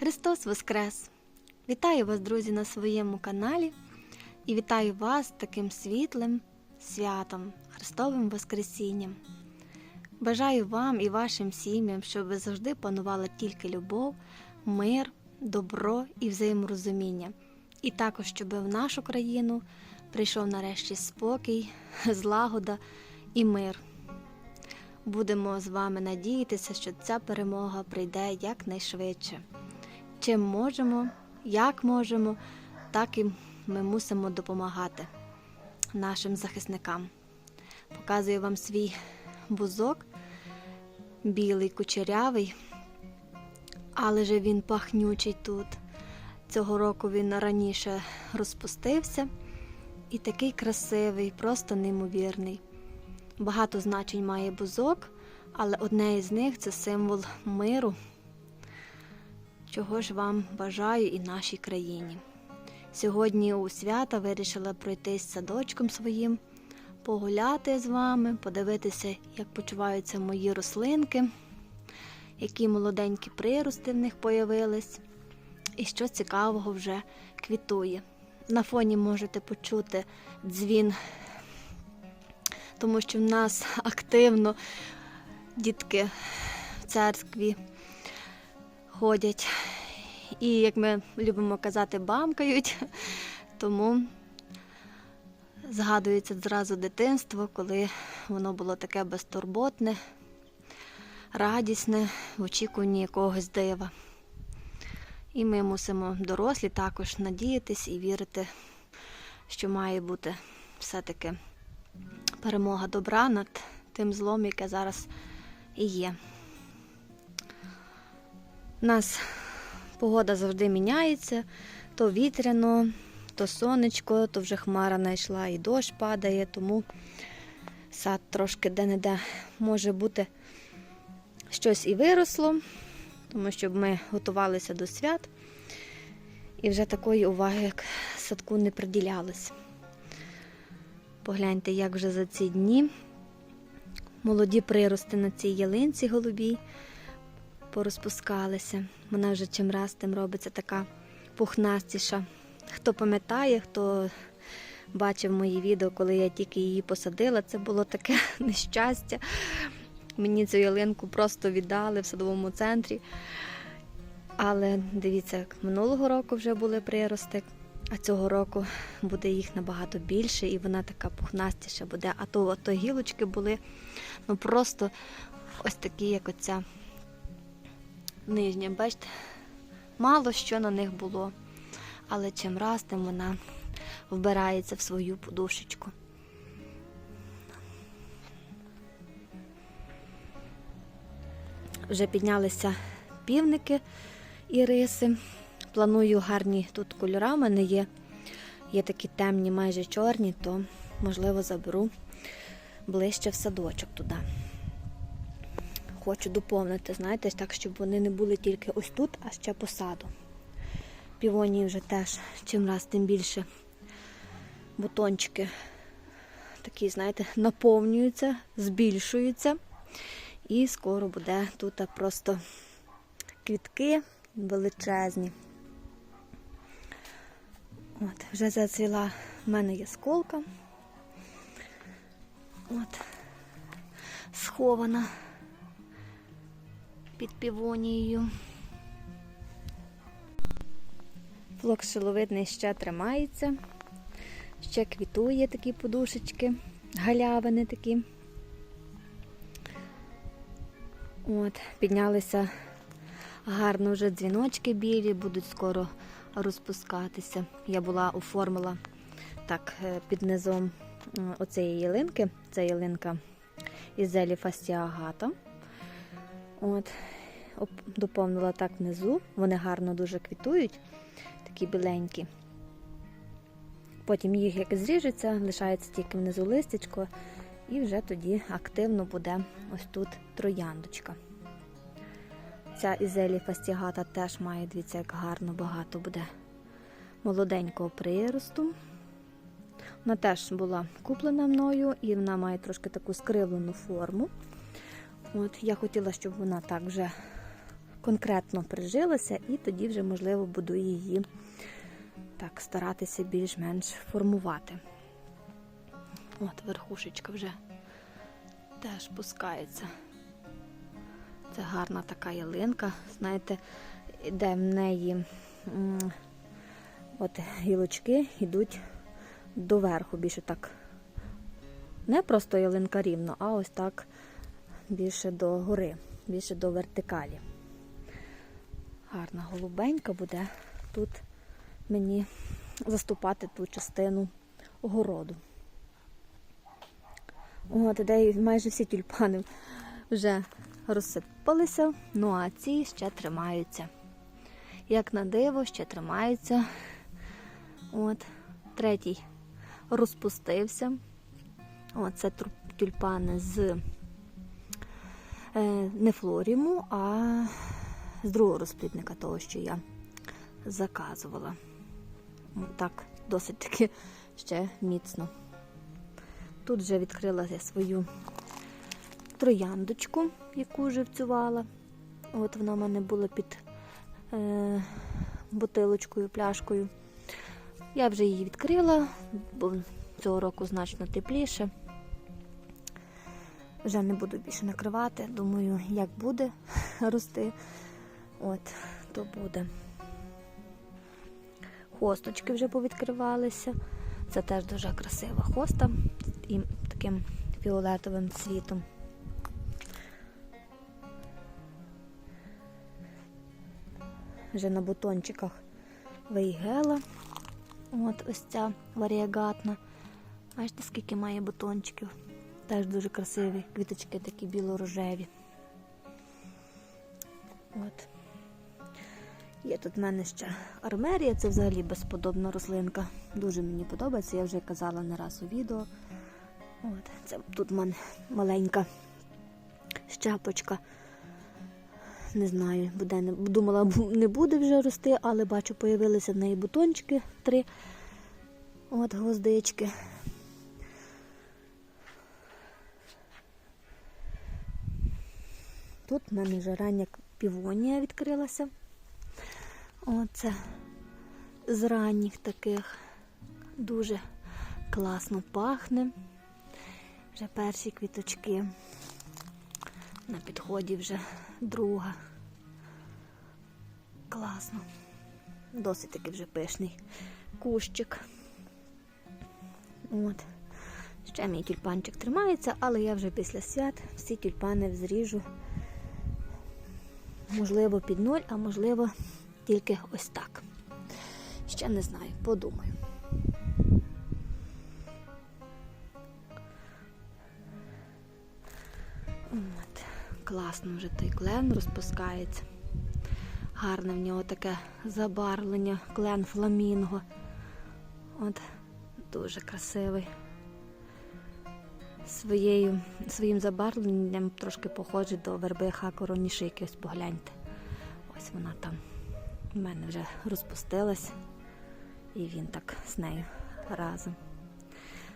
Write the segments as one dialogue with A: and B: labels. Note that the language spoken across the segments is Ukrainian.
A: Христос Воскрес! Вітаю вас, друзі, на своєму каналі і вітаю вас таким світлим святом, Христовим Воскресінням. Бажаю вам і вашим сім'ям, щоб ви завжди панувала тільки любов, мир, добро і взаєморозуміння. І також, щоб в нашу країну прийшов нарешті спокій, злагода і мир. Будемо з вами надіятися, що ця перемога прийде якнайшвидше. Чим можемо, як можемо, так і ми мусимо допомагати нашим захисникам. Показую вам свій бузок, білий, кучерявий, але же він пахнючий тут. Цього року він раніше розпустився і такий красивий, просто неймовірний. Багато значень має бузок, але одне із них це символ миру, чого ж вам бажаю і нашій країні. Сьогодні у свята вирішила пройтись садочком своїм, погуляти з вами, подивитися, як почуваються мої рослинки, які молоденькі прирости в них появились, і що цікавого вже квітує. На фоні можете почути дзвін тому що в нас активно дітки в церкві ходять. І, як ми любимо казати, бамкають, тому згадується зразу дитинство, коли воно було таке безтурботне, радісне, в очікуванні якогось дива. І ми мусимо дорослі також надіятись і вірити, що має бути все-таки перемога добра над тим злом, яке зараз і є. У нас погода завжди міняється, то вітряно, то сонечко, то вже хмара знайшла і дощ падає, тому сад трошки де-не-де може бути. Щось і виросло, тому що ми готувалися до свят. І вже такої уваги, як садку, не приділялось. Погляньте, як вже за ці дні. Молоді прирости на цій ялинці голубій порозпускалися. Вона вже чим раз тим робиться така пухнастіша. Хто пам'ятає, хто бачив мої відео, коли я тільки її посадила, це було таке нещастя. Мені цю ялинку просто віддали в садовому центрі. Але дивіться, минулого року вже були прирости. А цього року буде їх набагато більше, і вона така пухнастіша буде. А то, то гілочки були ну просто ось такі, як оця нижня. Бачите, мало що на них було. Але чим раз тим вона вбирається в свою подушечку. Вже піднялися півники і риси. Планую гарні тут кольори. У мене є, є такі темні, майже чорні, то, можливо, заберу ближче в садочок туди. Хочу доповнити, знаєте, так, щоб вони не були тільки ось тут, а ще по саду. Півонії вже теж чим раз тим більше бутончики такі, знаєте, наповнюються, збільшуються. І скоро буде тут просто квітки величезні. От, Вже зацвіла в мене є сколка. От, схована під півонією. Флок шиловидний ще тримається, ще квітує такі подушечки, галявини такі. От, Піднялися гарно вже дзвіночки білі, будуть скоро розпускатися. Я була оформила так під низом оцієї ялинки. Це ялинка із зелі фастіагата. От, доповнила так внизу. Вони гарно дуже квітують, такі біленькі. Потім їх як зріжеться, лишається тільки внизу листячко, і вже тоді активно буде ось тут трояндочка. Ця ізелі фастігата теж має, дивіться, як гарно багато буде молоденького приросту. Вона теж була куплена мною і вона має трошки таку скривлену форму. От Я хотіла, щоб вона так вже конкретно прижилася, і тоді вже, можливо, буду її так старатися більш-менш формувати. От верхушечка вже теж пускається. Це гарна така ялинка. Знаєте, де в неї от гілочки йдуть доверху, більше так. Не просто ялинка рівно, а ось так більше до гори, більше до вертикалі. Гарна голубенька буде тут мені заступати ту частину огороду. От, де майже всі тюльпани вже розсипалися, ну а ці ще тримаються. Як на диво, ще тримаються. От, третій розпустився. О, це тюльпани з не флоріму, а з другого розплідника, того, що я заказувала. Так, досить таки ще міцно. Тут вже відкрила я свою трояндочку, яку живцювала. От вона в мене була під е, бутилочкою, пляшкою. Я вже її відкрила, бо цього року значно тепліше. Вже не буду більше накривати. Думаю, як буде рости, от, то буде. Хосточки вже повідкривалися. Це теж дуже красива хоста і таким фіолетовим цвітом. Вже на бутончиках вейгела. От ось ця варіагатна. Бачите, скільки має бутончиків. Теж дуже красиві. Квіточки такі біло-рожеві. От. Є тут в мене ще армерія, це взагалі безподобна рослинка. Дуже мені подобається, я вже казала не раз у відео. От, це тут в мене маленька щапочка. Не знаю, буде, не, думала, не буде вже рости, але бачу, появилися в неї бутончики три. От гвоздички. Тут в мене вже рання півонія відкрилася. Оце з ранніх таких дуже класно пахне. Вже перші квіточки. На підході вже друга. Класно. Досить таки вже пишний кущик. От. Ще мій тюльпанчик тримається, але я вже після свят всі тюльпани зріжу. Можливо, під ноль, а можливо, тільки ось так. Ще не знаю, подумаю. От, класно вже той клен розпускається. Гарне в нього таке забарвлення, клен фламінго. От, дуже красивий. Своєю, своїм забарвленням трошки похожий до верби хакоронішики. Ось погляньте. Ось вона там у мене вже розпустилась, і він так з нею разом.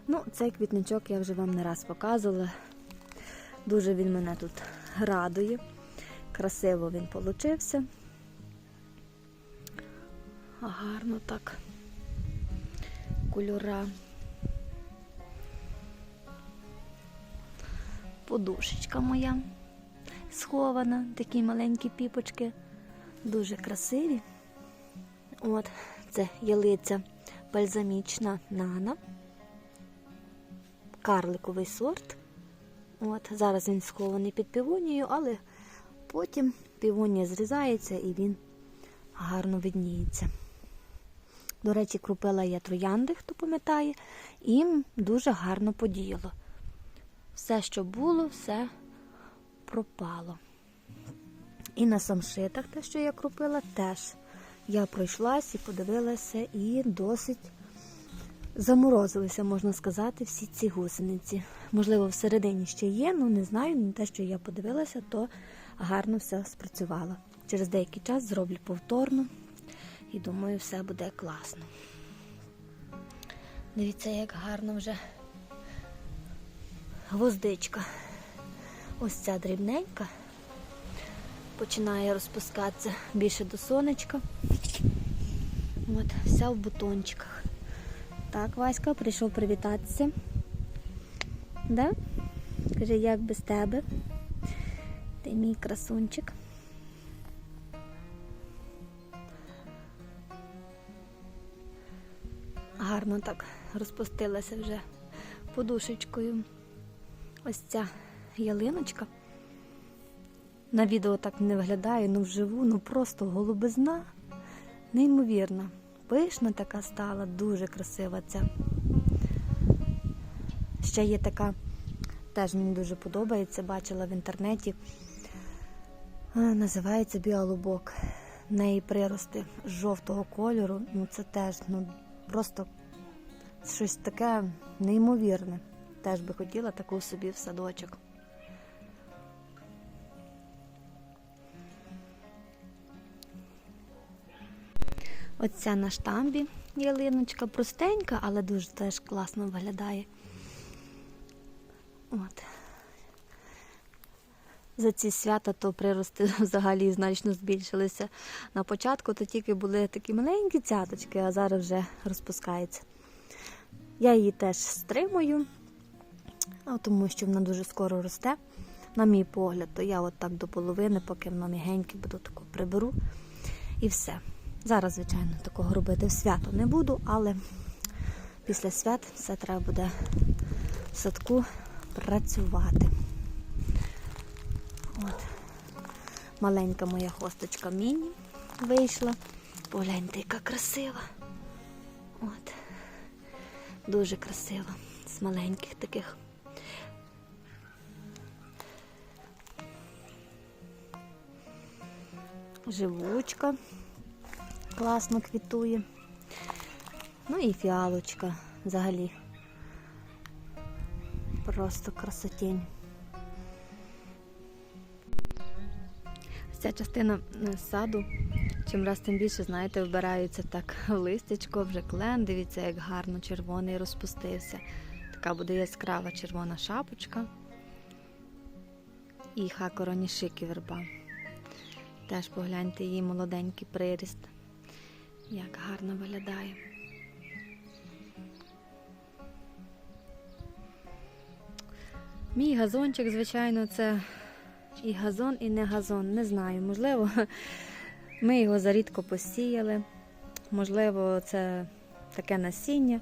A: Ну, цей квітничок я вже вам не раз показувала. Дуже він мене тут радує. Красиво він получився. Гарно так. Кольора. Подушечка моя схована, такі маленькі піпочки, дуже красиві. От, це ялиця бальзамічна нана, карликовий сорт. От, зараз він схований під півонією, але потім півонія зрізається і він гарно видніється. До речі, крупила я троянди, хто пам'ятає, і дуже гарно подіяло. Все, що було, все пропало. І на самшитах, те, що я крупила, теж я пройшлась і подивилася, і досить заморозилися, можна сказати, всі ці гусениці. Можливо, всередині ще є, ну не знаю. але Те, що я подивилася, то гарно все спрацювало. Через деякий час зроблю повторно і думаю, все буде класно. Дивіться, як гарно вже гвоздичка. Ось ця дрібненька. починає розпускатися більше до сонечка. От, вся в бутончиках. Так, Васька прийшов привітатися. Да? Каже, як без тебе? Ти мій красунчик. Гарно так розпустилася вже подушечкою. Ось ця ялиночка. На відео так не виглядає, ну вживу, ну просто голубизна. Неймовірна. Пишна така стала, дуже красива ця. Ще є така, теж мені дуже подобається, бачила в інтернеті. Називається біалубок. В неї прирости жовтого кольору. Ну це теж ну, просто щось таке неймовірне. Теж би хотіла таку собі в садочок. Оця на штамбі ялиночка простенька, але дуже теж класно виглядає. От. За ці свята то прирости взагалі значно збільшилися. На початку то тільки були такі маленькі цяточки, а зараз вже розпускається. Я її теж стримую, тому що вона дуже скоро росте. На мій погляд, то я от так до половини, поки воно мігеньке, буду тако приберу і все. Зараз, звичайно, такого робити в свято не буду, але після свят все треба буде в садку працювати. От. Маленька моя хосточка міні вийшла. Погляньте, яка красива. От. Дуже красива. З маленьких таких. Живучка класно квітує. Ну і фіалочка взагалі. Просто красотень. Ця частина е, саду, чим раз тим більше, знаєте, вбираються так в листячко, вже клен. Дивіться, як гарно червоний розпустився. Така буде яскрава червона шапочка. І хакоронішики верба. Теж погляньте її молоденький приріст. Як гарно виглядає. Мій газончик, звичайно, це і газон, і не газон. Не знаю. Можливо, ми його зарідко посіяли. Можливо, це таке насіння.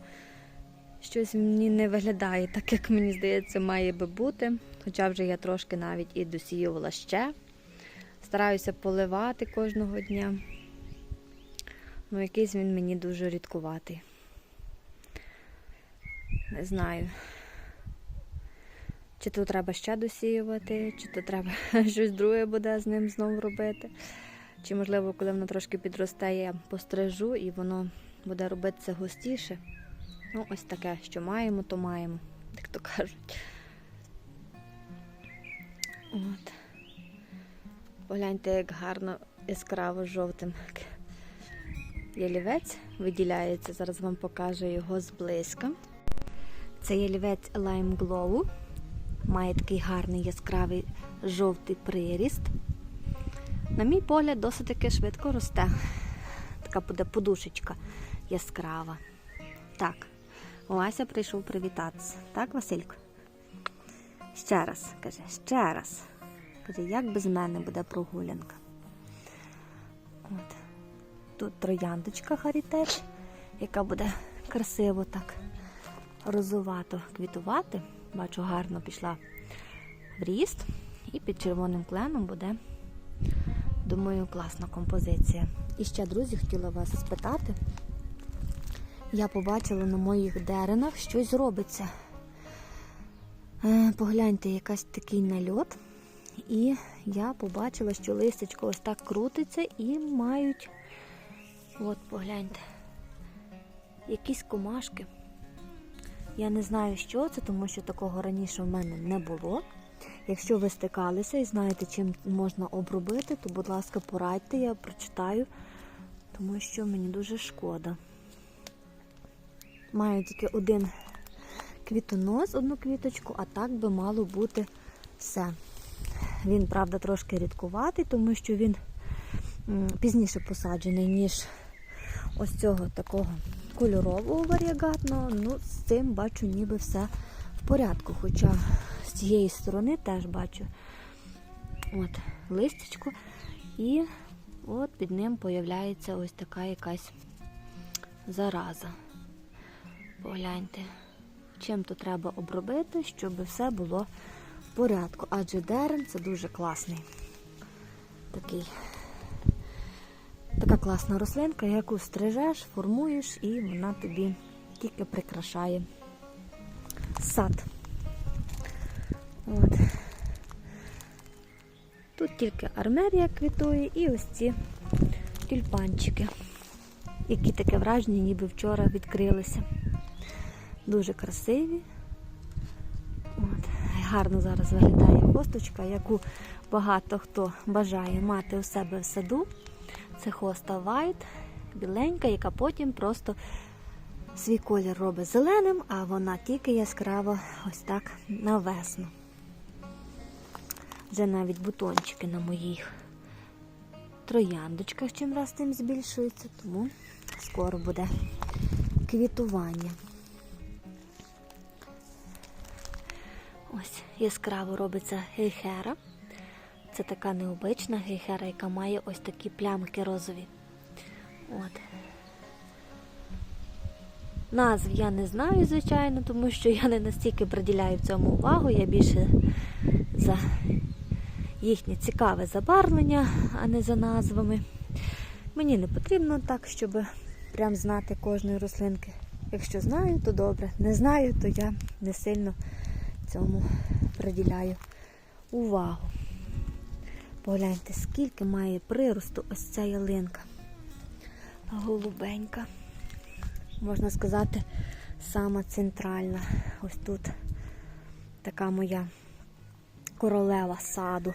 A: Щось мені не виглядає, так як мені здається, має би бути. Хоча вже я трошки навіть і досіювала ще. Стараюся поливати кожного дня. Ну, якийсь він мені дуже рідкуватий. Не знаю. Чи то треба ще досіювати, чи то треба щось друге буде з ним знову робити. Чи, можливо, коли воно трошки підросте, я пострижу і воно буде робитися густіше. Ну, ось таке, що маємо, то маємо, як то кажуть. От. Погляньте, як гарно яскраво жовтим ялівець виділяється. Зараз вам покажу його зблизька. Це ялівець Lime Glow. Має такий гарний яскравий жовтий приріст. На мій погляд, досить таки швидко росте. Така буде подушечка яскрава. Так, Вася прийшов привітатися. Так, Василько? Ще раз, каже, ще раз. Каже, як без мене буде прогулянка. От. Тут трояндочка Харітеч, яка буде красиво так розувато квітувати. Бачу, гарно пішла в ріст. І під червоним кленом буде, думаю, класна композиція. І ще, друзі, хотіла вас спитати. Я побачила на моїх деренах щось робиться. Е, Погляньте, якась такий нальот. І я побачила, що листячко ось так крутиться і мають, от погляньте, якісь комашки. Я не знаю, що це, тому що такого раніше в мене не було. Якщо ви стикалися і знаєте, чим можна обробити, то, будь ласка, порадьте, я прочитаю, тому що мені дуже шкода. Маю тільки один квітонос, одну квіточку, а так би мало бути все. Він, правда, трошки рідкуватий, тому що він пізніше посаджений, ніж ось цього такого кольорового варіагатного. Ну, з цим бачу, ніби все в порядку. Хоча з цієї сторони теж бачу от листячко, і от під ним появляється ось така якась зараза. Погляньте, чим то треба обробити, щоб все було порядку. Адже дерен це дуже класний. Такий, така класна рослинка, яку стрижеш, формуєш, і вона тобі тільки прикрашає сад. От. Тут тільки армерія квітує і ось ці тюльпанчики, які таке враження, ніби вчора відкрилися. Дуже красиві. Гарно зараз виглядає хосточка, яку багато хто бажає мати у себе в саду. Це хоста White, біленька, яка потім просто свій колір робить зеленим, а вона тільки яскрава ось так на весну. Вже навіть бутончики на моїх трояндочках чим раз тим збільшуються, тому скоро буде квітування. Ось яскраво робиться гейхера. Це така необична гейхера, яка має ось такі плямки розові. От. Назв я не знаю, звичайно, тому що я не настільки приділяю цьому увагу, я більше за їхнє цікаве забарвлення, а не за назвами. Мені не потрібно так, щоб прям знати кожної рослинки. Якщо знаю, то добре. Не знаю, то я не сильно цьому приділяю увагу. Погляньте, скільки має приросту ось ця ялинка. Голубенька. Можна сказати, сама центральна. Ось тут така моя королева саду.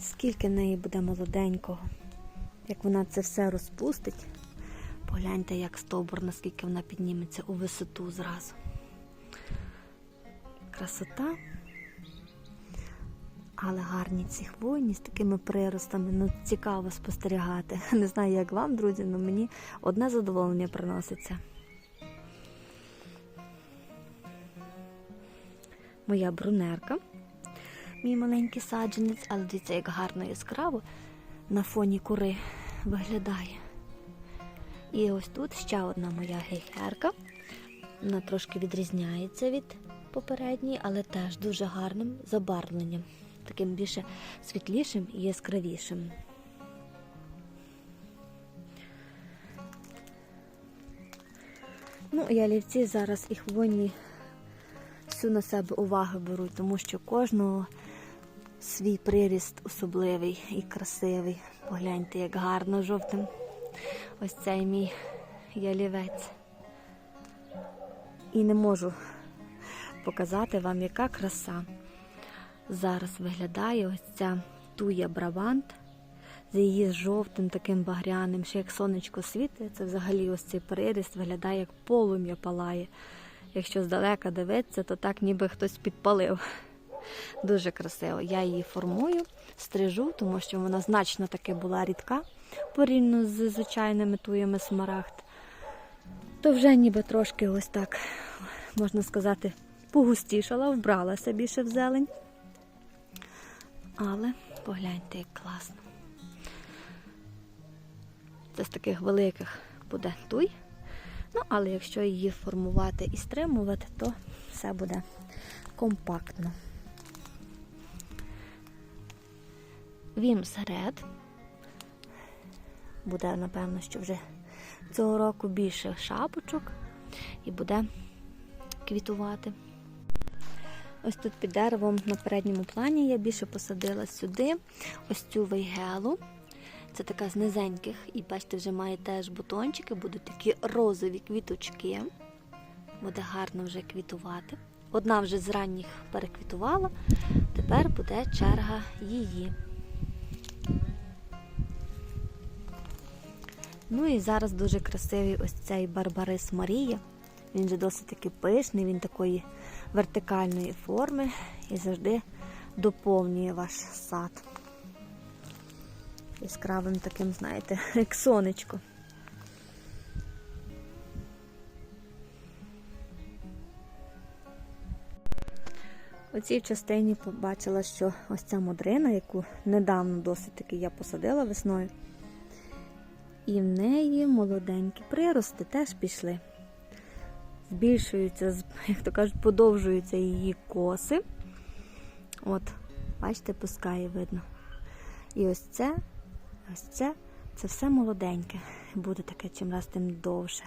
A: Скільки в неї буде молоденького, як вона це все розпустить. Погляньте, як стовбур, наскільки вона підніметься у висоту зразу. Красота. Але гарні ці хвойні з такими приростами. Ну, цікаво спостерігати. Не знаю, як вам, друзі, але мені одне задоволення приноситься. Моя брунерка, мій маленький саджанець, але дивіться, як гарно яскраво на фоні кури виглядає. І ось тут ще одна моя гейхерка. Вона трошки відрізняється від попередньої, але теж дуже гарним забарвленням, таким більше світлішим і яскравішим. Ну, ялівці зараз і хвойні всю на себе увагу беруть, тому що кожного свій приріст особливий і красивий. Погляньте, як гарно жовтим. Ось цей мій ялівець. І не можу показати вам, яка краса зараз виглядає ось ця туя бравант з її жовтим таким багряним, ще як сонечко світить, це взагалі ось цей приріст виглядає, як полум'я палає. Якщо здалека дивитися, то так ніби хтось підпалив. Дуже красиво. Я її формую, стрижу, тому що вона значно таки була рідка порівняно з звичайними туями смарагд. То вже ніби трошки ось так, можна сказати, погустішала, вбралася більше в зелень. Але погляньте, як класно. Це з таких великих буде туй. Ну, але якщо її формувати і стримувати, то все буде компактно. Вімс Ред. Буде, напевно, що вже цього року більше шапочок і буде квітувати. Ось тут під деревом на передньому плані я більше посадила сюди ось цю вейгелу. Це така з низеньких, і бачите, вже має теж бутончики, будуть такі розові квіточки. Буде гарно вже квітувати. Одна вже з ранніх переквітувала, тепер буде черга її. Ну і зараз дуже красивий ось цей Барбарис Марія. Він же досить таки пишний, він такої вертикальної форми і завжди доповнює ваш сад. Яскравим таким, знаєте, як сонечко. У цій частині побачила, що ось ця модрина, яку недавно досить таки я посадила весною, і в неї молоденькі прирости теж пішли. Збільшуються, як то кажуть, подовжуються її коси. От, бачите, пускає видно. І ось це, ось це, це все молоденьке. Буде таке чим раз тим довше.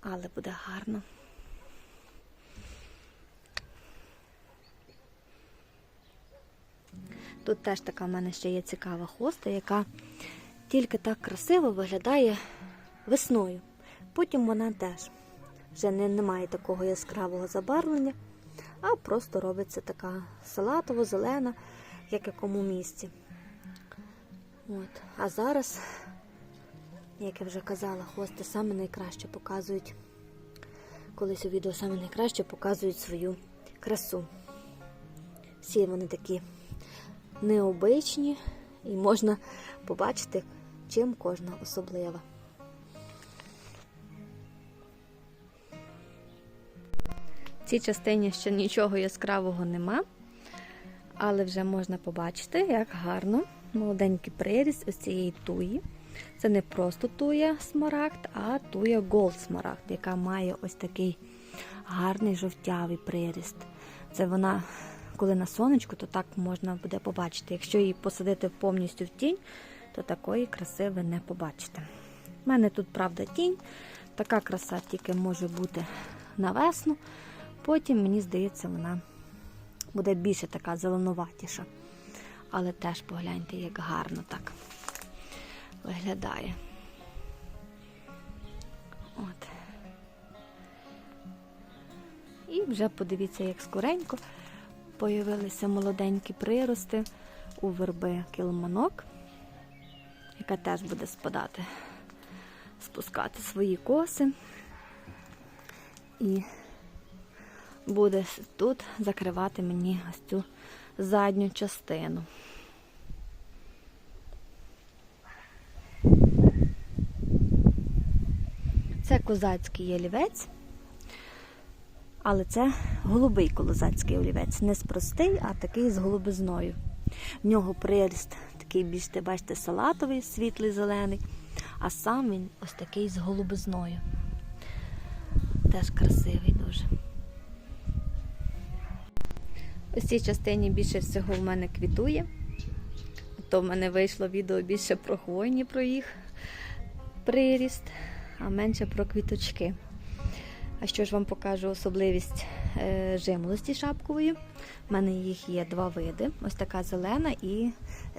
A: Але буде гарно. Тут теж така в мене ще є цікава хоста, яка тільки так красиво виглядає весною. Потім вона теж вже не, не має такого яскравого забарвлення, а просто робиться така салатово-зелена, як якому місці. От. А зараз, як я вже казала, хости саме найкраще показують, колись у відео саме найкраще показують свою красу. Всі вони такі необичні і можна побачити, чим кожна особлива. Цій частині ще нічого яскравого нема, але вже можна побачити, як гарно молоденький приріст ось цієї туї. Це не просто туя смарагд, а туя голд смарагд, яка має ось такий гарний жовтявий приріст. Це вона, коли на сонечку, то так можна буде побачити. Якщо її посадити повністю в тінь, то такої краси ви не побачите. У мене тут, правда, тінь. Така краса тільки може бути на весну. Потім, мені здається, вона буде більше така зеленуватіша. Але теж погляньте, як гарно так виглядає. От. І вже подивіться, як скоренько появилися молоденькі прирости у верби килманок, яка теж буде спадати, спускати свої коси. І буде тут закривати мені ось цю задню частину. Це козацький олівець, але це голубий козацький олівець. Не з простий, а такий з голубизною. В нього приріст такий більш, бачите, салатовий, світлий зелений, а сам він ось такий з голубизною. Теж красивий дуже. Ось цій частині більше всього в мене квітує. То в мене вийшло відео більше про хвойні, про їх приріст, а менше про квіточки. А що ж вам покажу особливість е, жимолості шапкової. У мене їх є два види: ось така зелена і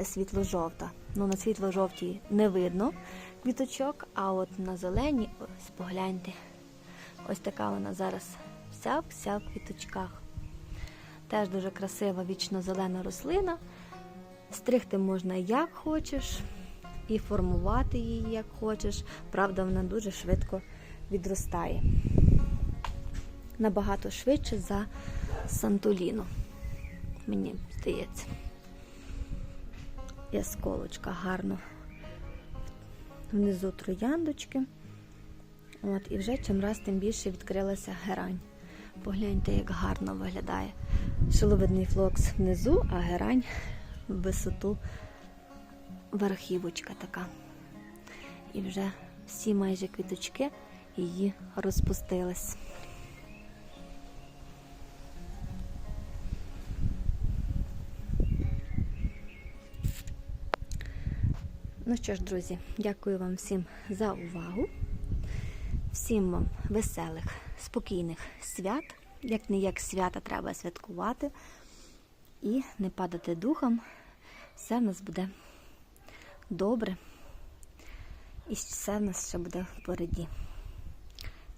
A: світло-жовта. Ну, на світло-жовтій не видно квіточок, а от на зеленій, ось погляньте, ось така вона зараз вся-вся в квіточках. Теж дуже красива вічно-зелена рослина. Стригти можна як хочеш, і формувати її як хочеш. Правда, вона дуже швидко відростає. Набагато швидше за Сантоліну, мені здається. Ясколочка гарно. Внизу трояндочки. От, і вже чим раз тим більше відкрилася герань. Погляньте, як гарно виглядає. Шиловидний флокс внизу, а герань в висоту верхівочка така. І вже всі майже квіточки її розпустились. Ну що ж, друзі, дякую вам всім за увагу. Всім вам веселих, спокійних свят. Як не як свята треба святкувати і не падати духом. Все в нас буде добре. І все в нас ще буде впереді.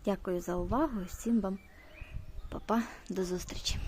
A: Дякую за увагу всім вам, папа, до зустрічі!